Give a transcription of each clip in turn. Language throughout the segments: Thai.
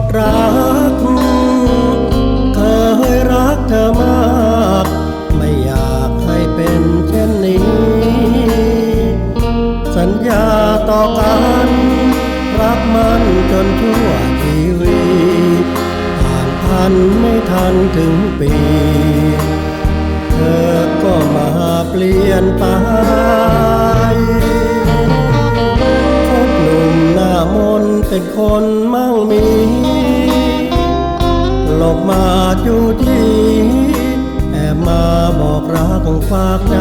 ดรัก เคยรักเธอมาก ไม่อยากให้เป็นเช่นนี้ สัญญาต่อกัน รักมันจนชั่วชีวิตผ่านพันไม่ทันถึงปี เธอก็มาเปลี่ยนไปพบหนุ่มหน้ามนเป็นคน มั่งมีหลบมาอยู่ที่แอบมาบอกรักฝากใจ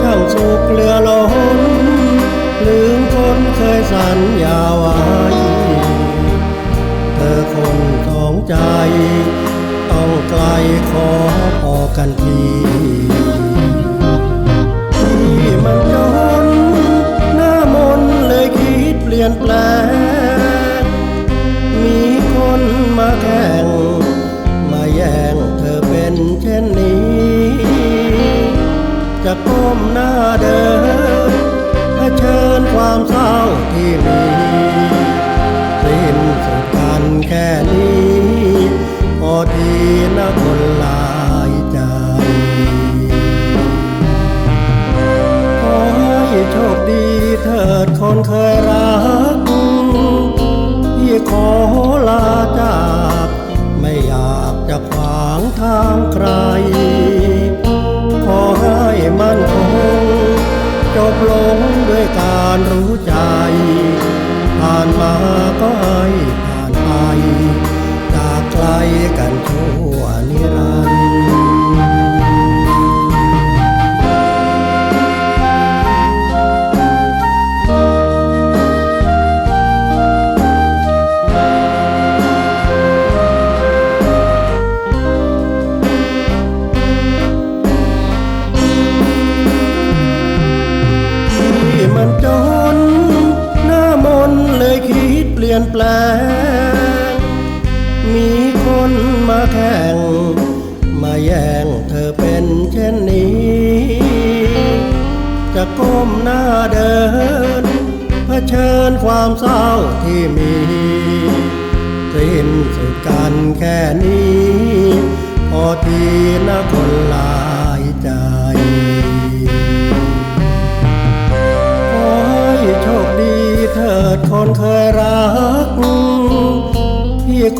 ช่างสุขเหลือล้นลืมคนเคยสัญญาไว้เธอคนของใจ ต้องไกลขอพอกันที ขอลาจาก ไม่อยากจะขวางทางใคร ขอให้มันคงจบลงด้วยการรู้ใจ ผ่านมาก็ให้ผ่านไปจากไกลกันทั่ว ยนแปลง มีคนมาแข่ง มาแย่งเธอเป็นเช่นนี้ จะก้มหน้าเดินเผชิญความเศร้าที่มีสิ้นสุดกันแค่นี้ พอทีนะคนหลายใจ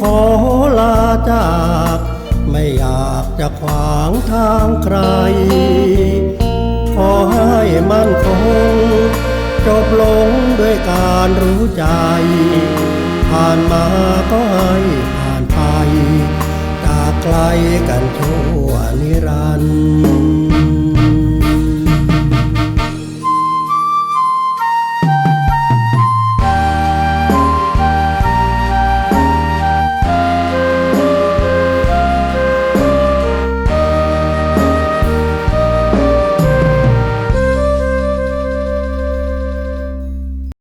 ขอลาจาก ไม่อยากจะขวางทางใคร ขอให้มั่นคง จบลงด้วยการรู้ใจ ผ่านมาก็ให้ผ่านไปจากไกลกันชั่วนิรันดร์